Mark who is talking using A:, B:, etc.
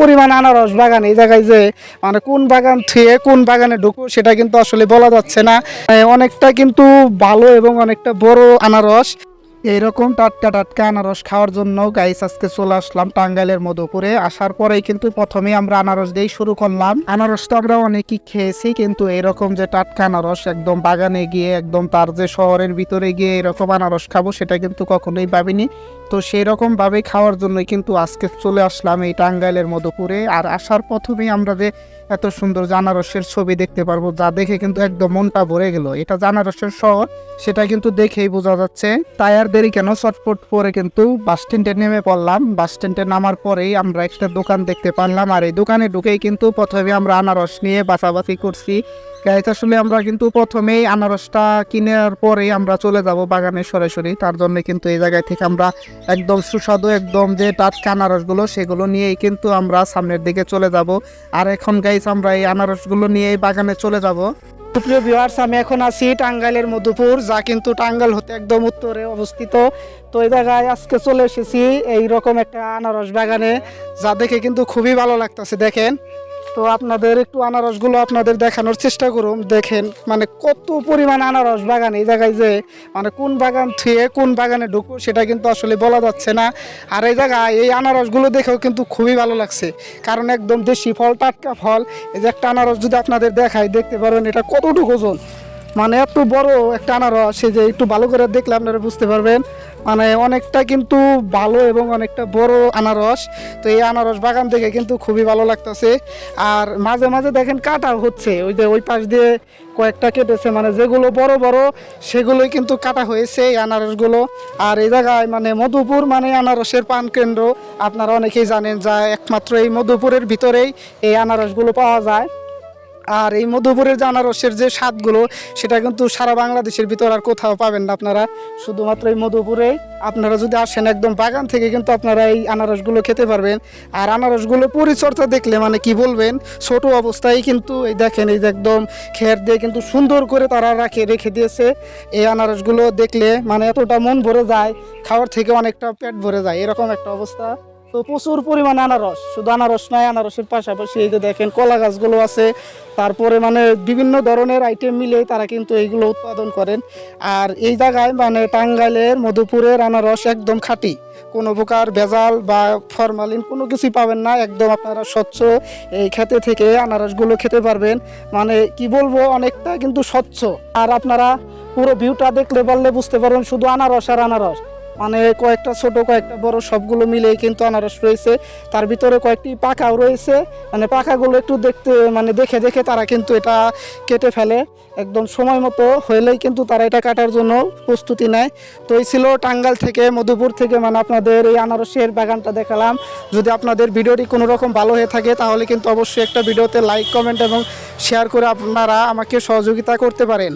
A: পরিমাণ আনারস বাগান এই জায়গায় যে মানে কোন বাগান থুয়ে কোন বাগানে ঢুকবো সেটা কিন্তু আসলে বলা যাচ্ছে না। অনেকটা কিন্তু ভালো এবং অনেকটা বড় আনারস। এইরকম টাটকা টাটকা আনারস খাওয়ার জন্য গাইস আজকে চলে আসলাম টাঙ্গাইলের মধুপুরে। আসার পরেই কিন্তু প্রথমে আমরা আনারস দিয়েই শুরু করলাম। আনারস তো আমরা অনেকই খেয়েছি, কিন্তু এরকম যে টাটকা আনারস একদম বাগানে গিয়ে, একদম তার যে শহরের ভিতরে গিয়ে এরকম আনারস খাব, সেটা কিন্তু কখনোই ভাবিনি। তো সেই রকম ভাবে খাওয়ার জন্যই কিন্তু আজকে চলে আসলাম এই টাঙ্গাইলের মধুপুরে। আর আসার প্রথমেই আমরা যে এত সুন্দর জানারসের ছবি দেখতে পারব, যা দেখে কিন্তু একদম মনটা ভরে গেল। এটা জানারসের শহর, সেটা কিন্তু দেখেই বোঝা যাচ্ছে। আর দেরি কেন চটপট পরে কিন্তু বাস স্ট্যান্ডে নেমে পড়লাম। বাস স্ট্যান্ডে নামার পরেই আমরা একটা দোকান দেখতে পারলাম, আর এই দোকানে ঢুকেই কিন্তু প্রথমে আমরা আনারস নিয়ে বাছাবাছি করছি। গাইজ আসলে আমরা কিন্তু প্রথমেই আনারসটা কিনার পরেই আমরা চলে যাব বাগানে সরাসরি। তার জন্য কিন্তু এই জায়গায় থেকে আমরা একদম সুস্বাদু, একদম যে টাটকা আনারসগুলো, সেগুলো নিয়েই কিন্তু আমরা সামনের দিকে চলে যাব। আর এখন গাইজ আমরা এই আনারসগুলো এই বাগানে চলে যাব। প্রিয় ভিউয়ার্স আমি এখন আছি টাঙ্গাইলের মধুপুর, যা কিন্তু টাঙ্গাইল হতে একদম উত্তরে অবস্থিত। তো এই জায়গায় আজকে চলে এসেছি এই রকম একটা আনারস বাগানে, যা দেখে কিন্তু খুবই ভালো লাগতেছে, দেখেন। তো আপনাদের একটু আনারসগুলো আপনাদের দেখানোর চেষ্টা করুন, দেখেন মানে কত পরিমাণ আনারস বাগান এই জায়গায় যে মানে কোন বাগান থুয়ে কোন বাগানে ঢুকবো সেটা কিন্তু আসলে বলা যাচ্ছে না। আর এই জায়গায় এই আনারসগুলো দেখেও কিন্তু খুবই ভালো লাগছে। কারণ একদম দেশি ফল, টাটকা ফল, এই যে একটা আনারস যদি আপনাদের দেখায় দেখতে পারেন এটা কতটুকু ওজন? মানে এত বড় একটা আনারস, এই যে একটু ভালো করে দেখলে আপনারা বুঝতে পারবেন। মানে অনেকটা কিন্তু ভালো এবং অনেকটা বড় আনারস। তো এই আনারস বাগান দেখে কিন্তু খুবই ভালো লাগতেছে। আর মাঝে মাঝে দেখেন কাটা হচ্ছে। ওই যে ওই পাশ দিয়ে কয়েকটা কেটেছে। মানে যেগুলো বড় বড়, সেগুলোই কিন্তু কাটা হয়েছে এই আনারসগুলো। আর এই জায়গায় মানে মধুপুর মানে আনারসের পান কেন্দ্র। আপনারা অনেকেই জানেন যা একমাত্র এই মধুপুরের ভিতরেই এই আনারসগুলো পাওয়া যায়। আর এই মধুপুরের যে আনারসের যে স্বাদগুলো, সেটা কিন্তু সারা বাংলাদেশের ভিতর আর কোথাও পাবেন না আপনারা। শুধুমাত্র এই মধুপুরে। আপনারা যদি আসেন একদম বাগান থেকে কিন্তু আপনারা এই আনারসগুলো খেতে পারবেন। আর আনারসগুলো পরিচর্যা দেখলে মানে কি বলবেন, ছোট অবস্থায় কিন্তু এই দেখেন, এই একদম খের দিয়ে কিন্তু সুন্দর করে তারা রাখে, রেখে দিয়েছে। এই আনারসগুলো দেখলে মানে এতটা মন ভরে যায়, খাওয়ার থেকে অনেকটা পেট ভরে যায়। এরকম একটা অবস্থা। তো প্রচুর পরিমাণে আনারস, শুধু আনারস নয়, আনারসের পাশাপাশি এই যে দেখেন কলা গাছগুলো আছে। তারপরে মানে বিভিন্ন ধরনের আইটেম মিলে তারা কিন্তু এইগুলো উৎপাদন করেন। আর এই জায়গায় মানে টাঙ্গাইলের, মধুপুরের আনারস একদম খাঁটি। কোনো প্রকার ভেজাল বা ফরমালিন কোনো কিছুই পাবেন না, একদম আপনারা স্বচ্ছ এই খেতে থেকে আনারসগুলো খেতে পারবেন। মানে কি বলব, অনেকটা কিন্তু স্বচ্ছ। আর আপনারা পুরো ভিউটা দেখলে বললে বুঝতে পারবেন শুধু আনারস আর আনারস। মানে কয়েকটা ছোট, কয়েকটা বড় সবগুলো মিলেই কিন্তু আনারস রয়েছে। তার ভিতরে কয়েকটি পাকাও রয়েছে। মানে পাকাগুলো একটু দেখতে মানে দেখে দেখে তারা কিন্তু এটা কেটে ফেলে। একদম সময় মতো হইলেই কিন্তু তারা এটা কাটার জন্য প্রস্তুতি নেয়। তো এই ছিল টাঙ্গাল থেকে, মধুপুর থেকে মানে আপনাদের এই আনারসের বাগানটা দেখালাম। যদি আপনাদের ভিডিওটি কোনো রকম ভালো হয়ে থাকে, তাহলে কিন্তু অবশ্যই একটা ভিডিওতে লাইক কমেন্ট এবং শেয়ার করে আপনারা আমাকে সহযোগিতা করতে পারেন।